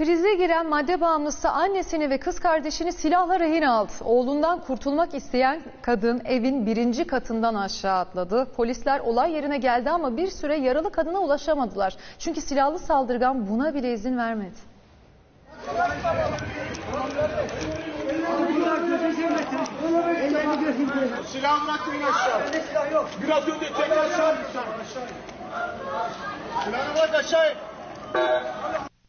Krize giren madde bağımlısı annesini ve kız kardeşini silahla rehin aldı. Oğlundan kurtulmak isteyen kadın evin birinci katından aşağı atladı. Polisler olay yerine geldi ama bir süre yaralı kadına ulaşamadılar. Çünkü silahlı saldırgan buna bile izin vermedi. Silah bırakmayın aşağı. Silah yok. Biraz önce tekrar aşağı. Silahı bırak aşağı.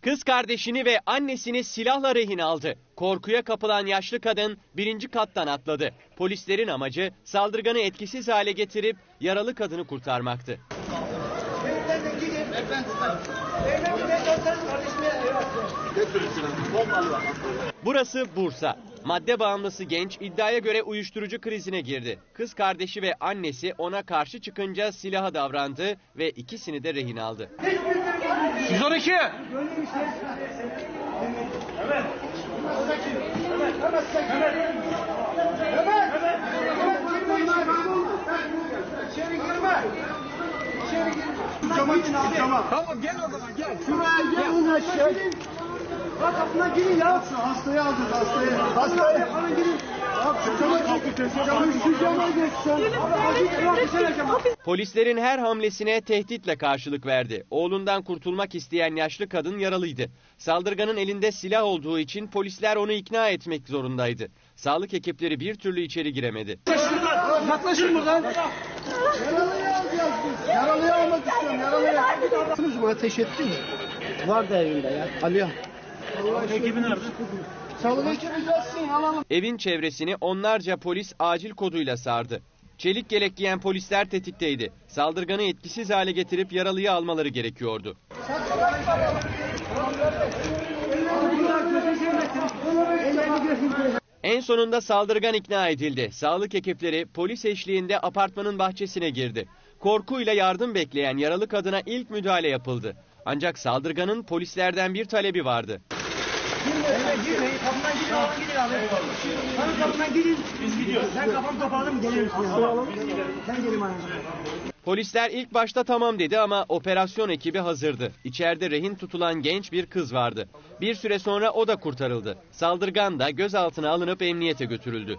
Kız kardeşini ve annesini silahla rehin aldı. Korkuya kapılan yaşlı kadın birinci kattan atladı. Polislerin amacı saldırganı etkisiz hale getirip yaralı kadını kurtarmaktı. Burası Bursa. Madde bağımlısı genç iddiaya göre uyuşturucu krizine girdi. Kız kardeşi ve annesi ona karşı çıkınca silaha davrandı ve ikisini de rehin aldı. 112. İçeri girme. İçeri girme. Cama çık cama. Tamam gel o zaman gel. Şuraya gel. aşağı. Bak kapına girin ya. Hastayı alacağız hastayı. Hastayı. Alın girin. Polislerin her hamlesine tehditle karşılık verdi. Oğlundan kurtulmak isteyen yaşlı kadın yaralıydı. Saldırganın elinde silah olduğu için polisler onu ikna etmek zorundaydı. Sağlık ekipleri bir türlü içeri giremedi. Yaklaşın buradan. Yaralıyı alacağız biz. Yaralıyı almak istiyorum. Yaralıyı. Ateş etti mi? Var da evinde ya. Alıyor. Ekibi nerede? Sağlık ekibi gelsin alalım. Evin çevresini onlarca polis acil koduyla sardı. Çelik yelek giyen polisler tetikteydi. Saldırganı etkisiz hale getirip yaralıyı almaları gerekiyordu. En sonunda saldırgan ikna edildi. Sağlık ekipleri polis eşliğinde apartmanın bahçesine girdi. Korkuyla yardım bekleyen yaralı kadına ilk müdahale yapıldı. Ancak saldırganın polislerden bir talebi vardı. Polisler ilk başta tamam dedi ama operasyon ekibi hazırdı. İçeride rehin tutulan genç bir kız vardı. Bir süre sonra o da kurtarıldı. Saldırgan da gözaltına alınıp emniyete götürüldü.